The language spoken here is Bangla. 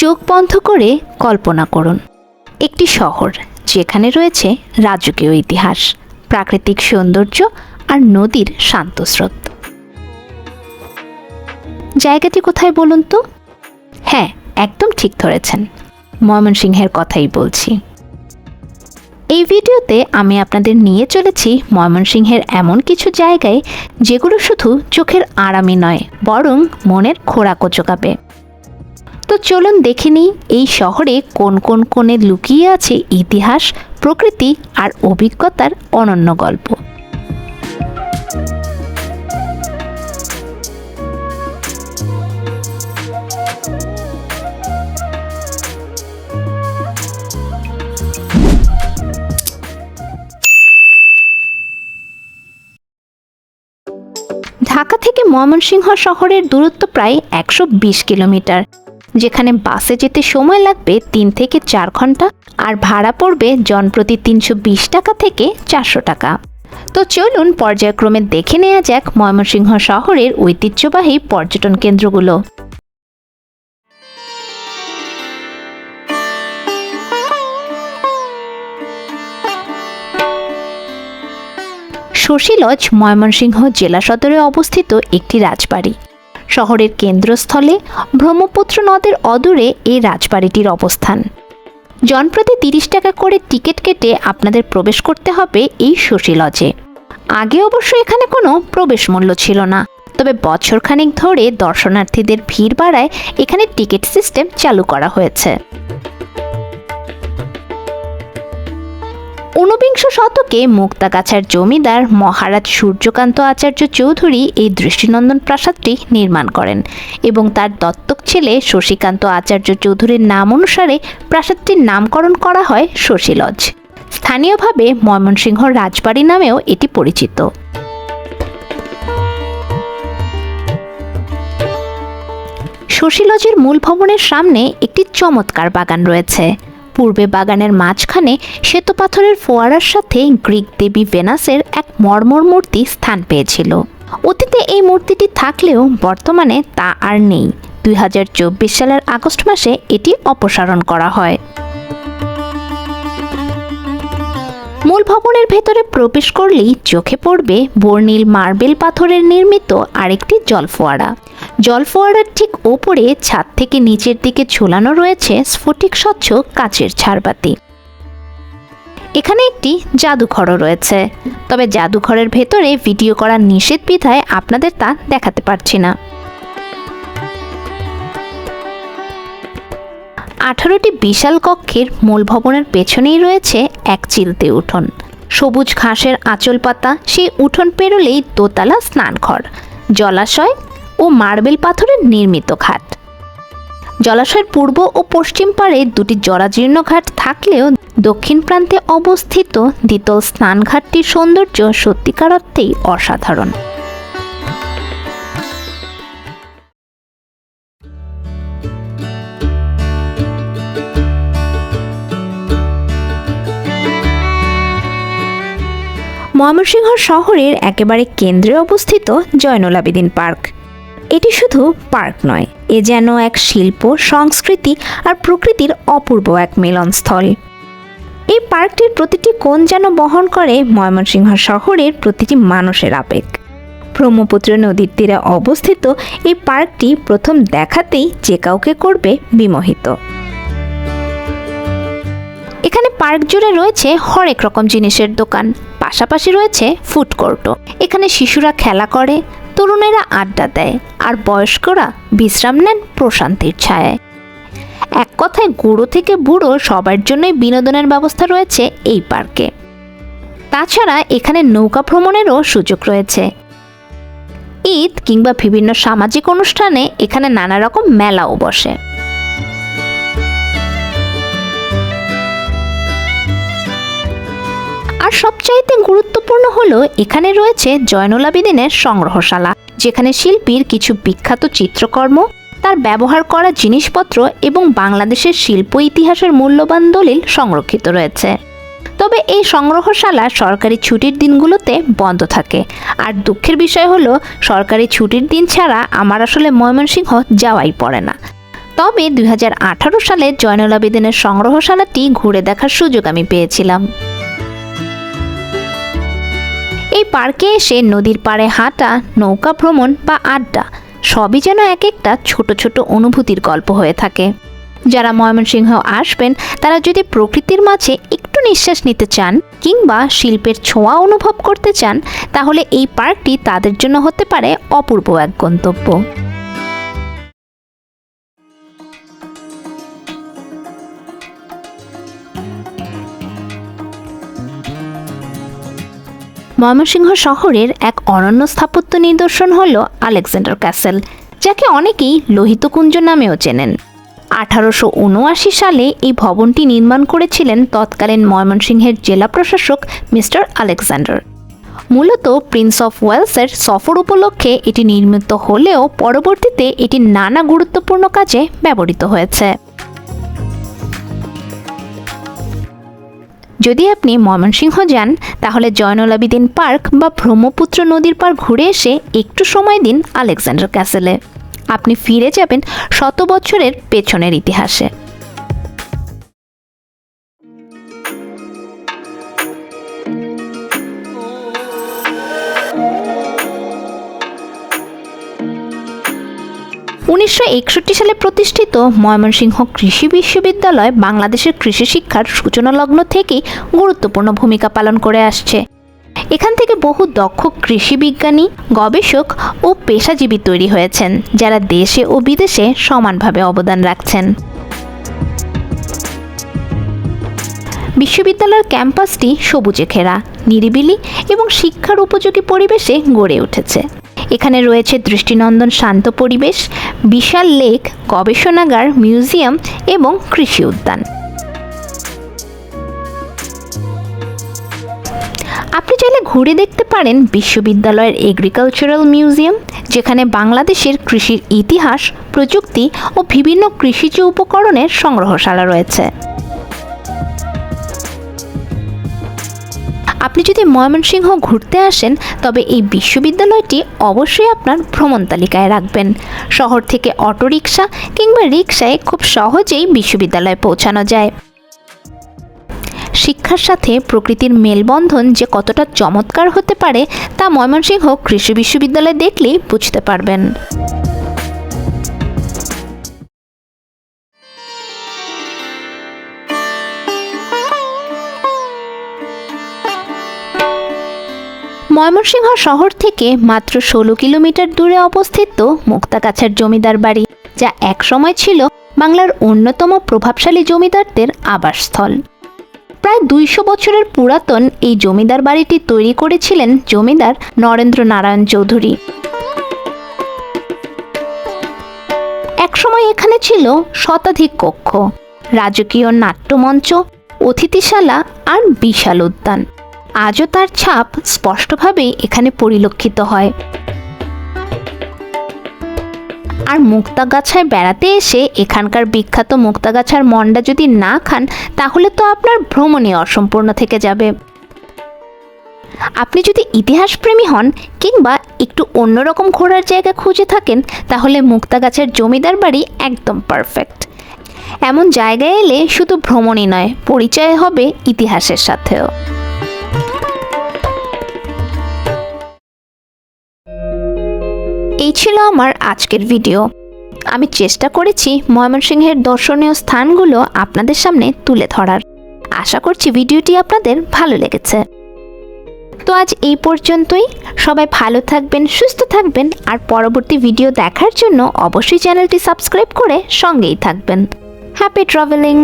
চোখ বন্ধ করে কল্পনা করুন। একটি শহর যেখানে রয়েছে রাজকীয় ইতিহাস, প্রাকৃতিক সৌন্দর্য আর নদীর শান্ত স্রোত। জায়গাটি কোথায় বলুন তো? হ্যাঁ একদম ঠিক ধরেছেন। ময়মনসিংহের কথাই বলছি। এই ভিডিওতে আমি আপনাদের নিয়ে চলেছি ময়মনসিংহের এমন কিছু জায়গায় যেগুলো শুধু চোখের আরামই নয়, বরং মনের খোরাকও জোগাবে তো চলুন দেখে নিই, এই শহরে কোন কোন কোণে লুকিয়ে আছে ইতিহাস, প্রকৃতি আর অভিজ্ঞতার অনন্য গল্প। ঢাকা থেকে ময়মনসিংহ শহরের দূরত্ব প্রায় একশো বিশ কিলোমিটার। যেখানে বাসে যেতে সময় লাগবে তিন থেকে চার ঘণ্টা, আর ভাড়া পড়বে জনপ্রতি তিনশো বিশ টাকা থেকে চারশো টাকা। তো চলুন পর্যায়ক্রমে দেখে নেওয়া যাক ময়মনসিংহ শহরের ঐতিহ্যবাহী পর্যটন কেন্দ্রগুলো। শশীলজ ময়মনসিংহ জেলা সদরে অবস্থিত একটি রাজবাড়ি। শহরের কেন্দ্রস্থলে ব্রহ্মপুত্র নদের অদূরে এই রাজবাড়িটির অবস্থান। জনপ্রতি তিরিশ টাকা করে টিকিট কেটে আপনাদের প্রবেশ করতে হবে এই শশী লজে। আগে অবশ্য এখানে কোনো প্রবেশ মূল্য ছিল না, তবে বছরখানেক ধরে দর্শনার্থীদের ভিড় বাড়ায় এখানে টিকিট সিস্টেম চালু করা হয়েছে। ঊনবিংশ শতকে মুক্তাগাছার জমিদার মহারাজ সূর্যকান্ত আচার্য চৌধুরী এই দৃষ্টিনন্দন প্রাসাদটি নির্মাণ করেন এবং তার দত্তক ছেলে শশীকান্ত আচার্য চৌধুরীর নাম অনুসারে প্রাসাদটির নামকরণ করা হয় শশীলজ। স্থানীয়ভাবে ময়মনসিংহ রাজবাড়ি নামেও এটি পরিচিত। শশীলজের মূল ভবনের সামনে একটি চমৎকার বাগান রয়েছে। পূর্বে বাগানের মাঝখানে শ্বেতপাথরের ফোয়ারার সাথে গ্রিক দেবী ভেনাসের এক মর্মর মূর্তি স্থান পেয়েছিল। অতীতে এই মূর্তিটি থাকলেও বর্তমানে তা আর নেই। দুই হাজার চব্বিশ সালের আগস্ট মাসে এটি অপসারণ করা হয়। মূল ভবনের ভেতরে প্রবেশ করলেই চোখে পড়বে বর্ণিল মার্বেল পাথরের নির্মিত আরেকটি জলফোয়ারা। জলফোয়ারার ঠিক ওপরে ছাদ থেকে নিচের দিকে ঝোলানো রয়েছে স্ফটিক স্বচ্ছ কাচের ছাড়বাতি এখানে একটি জাদুঘরও রয়েছে। তবে জাদুঘরের ভেতরে ভিডিও করার নিষেধ বিধায় আপনাদের তা দেখাতে পারছি না। আঠারোটি বিশাল কক্ষের মূল ভবনের পেছনেই রয়েছে এক চিলতে উঠোন। সবুজ ঘাসের আঁচল পাতা, সেই উঠোন পেরোলেই দোতলা স্নানঘর, জলাশয় ও মার্বেল পাথরের নির্মিত ঘাট। জলাশয়ের পূর্ব ও পশ্চিম পাড়ে দুটি জরাজীর্ণ ঘাট থাকলেও দক্ষিণ প্রান্তে অবস্থিত দ্বিতল স্নানঘাটটির সৌন্দর্য সত্যিকার অর্থেই অসাধারণ। ময়মনসিংহ শহরের একেবারে কেন্দ্রে অবস্থিত জয়নুল আবেদিন পার্ক। এটি শুধু পার্ক নয়, এ যেন এক শিল্প, সংস্কৃতি আর প্রকৃতির অপূর্ব এক মিলনস্থল। এই পার্কটির প্রতিটি কোণ যেন বহন করে ময়মনসিংহ শহরের প্রতিটি মানুষের আবেগ। ব্রহ্মপুত্র নদীর তীরে অবস্থিত এই পার্কটি প্রথম দেখাতেই যে কাউকে করবে বিমোহিত। এখানে পার্ক জুড়ে রয়েছে হরেক রকম জিনিসের দোকান। পাশাপাশি রয়েছে ফুড কোর্টও। এখানে শিশুরা খেলা করে, তরুণেরা আড্ডা দেয়, আর বয়স্করা বিশ্রাম নেন প্রশান্তির ছায়ায়। এক কথায় গুঁড়ো থেকে বুড়ো সবার জন্যই বিনোদনের ব্যবস্থা রয়েছে এই পার্কে। তাছাড়া এখানে নৌকা ভ্রমণেরও সুযোগ রয়েছে। ঈদ কিংবা বিভিন্ন সামাজিক অনুষ্ঠানে এখানে নানা রকম মেলাও বসে। আর সবচাইতে গুরুত্বপূর্ণ হলো, এখানে রয়েছে জয়নুল আবেদিনের সংগ্রহশালা, যেখানে শিল্পীর কিছু বিখ্যাত চিত্রকর্ম, তার ব্যবহার করা জিনিসপত্র এবং বাংলাদেশের শিল্প ইতিহাসের মূল্যবান দলিল সংরক্ষিত রয়েছে। তবে এই সংগ্রহশালা সরকারি ছুটির দিনগুলোতে বন্ধ থাকে। আর দুঃখের বিষয় হলো, সরকারি ছুটির দিন ছাড়া আমার আসলে ময়মনসিংহ যাওয়াই পড়ে না। তবে দু হাজার আঠারো সালে জয়নুল আবেদিনের সংগ্রহশালাটি ঘুরে দেখার সুযোগ আমি পেয়েছিলাম। এই পার্কে এসে নদীর পাড়ে হাঁটা, নৌকা ভ্রমণ বা আড্ডা সবই যেন এক একটা ছোট ছোট অনুভূতির গল্প হয়ে থাকে। যারা ময়মনসিংহ আসবেন, তারা যদি প্রকৃতির মাঝে একটু নিঃশ্বাস নিতে চান কিংবা শিল্পের ছোঁয়া অনুভব করতে চান, তাহলে এই পার্কটি তাদের জন্য হতে পারে অপূর্ব এক গন্তব্য। ময়মনসিংহ শহরের এক অনন্য স্থাপত্য নিদর্শন হল আলেকজান্ডার ক্যাসেল, যাকে অনেকেই লোহিতকুঞ্জ নামেও চেনেন। আঠারোশো উনআশি সালে এই ভবনটি নির্মাণ করেছিলেন তৎকালীন ময়মনসিংহের জেলা প্রশাসক মিস্টার আলেকজান্ডার। মূলত প্রিন্স অফ ওয়েলসের সফর উপলক্ষে এটি নির্মিত হলেও পরবর্তীতে এটি নানা গুরুত্বপূর্ণ কাজে ব্যবহৃত হয়েছে। যদি আপনি ময়মনসিংহ যান, তাহলে জয়নুল আবিদিন পার্ক বা ব্রহ্মপুত্র নদীর পার ঘুরে এসে একটু সময় দিন আলেকজান্ডার ক্যাসেলে। আপনি ফিরে যাবেন শত বছরের পেছনের ইতিহাসে। উনিশশো একষট্টি সালে প্রতিষ্ঠিত ময়মনসিংহ কৃষি বিশ্ববিদ্যালয় বাংলাদেশের কৃষি শিক্ষার সূচনা লগ্ন থেকেই গুরুত্বপূর্ণ ভূমিকা পালন করে আসছে। এখান থেকে বহু দক্ষ কৃষি বিজ্ঞানী, গবেষক ও পেশাজীবী তৈরি হয়েছেন, যারা দেশে ও বিদেশে সমানভাবে অবদান রাখছেন। বিশ্ববিদ্যালয়ের ক্যাম্পাসটি সবুজে ঘেরা, নিরিবিলি এবং শিক্ষার উপযোগী পরিবেশে গড়ে উঠেছে। এখানে রয়েছে দৃষ্টিনন্দন শান্ত পরিবেশ, বিশাল লেক, গবেষণাগার, মিউজিয়াম এবং কৃষি উদ্যান। আপনি চাইলে ঘুরে দেখতে পারেন বিশ্ববিদ্যালয়ের এগ্রিকালচারাল মিউজিয়াম, যেখানে বাংলাদেশের কৃষির ইতিহাস, প্রযুক্তি ও বিভিন্ন কৃষিজ উপকরণের সংগ্রহশালা রয়েছে। আপনি যদি ময়মনসিংহ ঘুরতে আসেন, তবে এই বিশ্ববিদ্যালয়টি অবশ্যই আপনার ভ্রমণ তালিকায় রাখবেন। শহর থেকে অটোরিকশা কিংবা রিকশায় খুব সহজেই বিশ্ববিদ্যালয়ে পৌঁছানো যায়। শিক্ষার সাথে প্রকৃতির মেলবন্ধন যে কতটা চমৎকার হতে পারে, তা ময়মনসিংহ কৃষি বিশ্ববিদ্যালয়ে দেখলেই বুঝতে পারবেন। ময়মনসিংহ শহর থেকে মাত্র ষোলো কিলোমিটার দূরে অবস্থিত মুক্তাগাছার জমিদার বাড়ি, যা একসময় ছিল বাংলার অন্যতম প্রভাবশালী জমিদারদের আবাসস্থল। প্রায় দুইশো বছরের পুরাতন এই জমিদার বাড়িটি তৈরি করেছিলেন জমিদার নরেন্দ্র নারায়ণ চৌধুরী। একসময় এখানে ছিল শতাধিক কক্ষ, রাজকীয় নাট্যমঞ্চ, অতিথিশালা আর বিশাল উদ্যান। আজও তার ছাপ স্পষ্টভাবেই এখানে পরিলক্ষিত হয়। আর মুক্তাগাছায় বেড়াতে এসে এখানকার বিখ্যাত মুক্তাগাছার মন্ডা যদি না খান, তাহলে তো আপনার ভ্রমণই অসম্পূর্ণ থেকে যাবে। আপনি যদি ইতিহাসপ্রেমী হন কিংবা একটু অন্যরকম ঘোরার জায়গা খুঁজে থাকেন, তাহলে মুক্তাগাছার জমিদার বাড়ি একদম পারফেক্ট। এমন জায়গায় এলে শুধু ভ্রমণই নয়, পরিচয় হবে ইতিহাসের সাথেও। এই ছিল আমার আজকের ভিডিও। আমি চেষ্টা করেছি ময়মনসিংহের দর্শনীয় স্থানগুলো আপনাদের সামনে তুলে ধরার। আশা করছি ভিডিওটি আপনাদের ভালো লেগেছে। তো আজ এই পর্যন্তই। সবাই ভালো থাকবেন, সুস্থ থাকবেন আর পরবর্তী ভিডিও দেখার জন্য অবশ্যই চ্যানেলটি সাবস্ক্রাইব করে সঙ্গেই থাকবেন। Happy travelling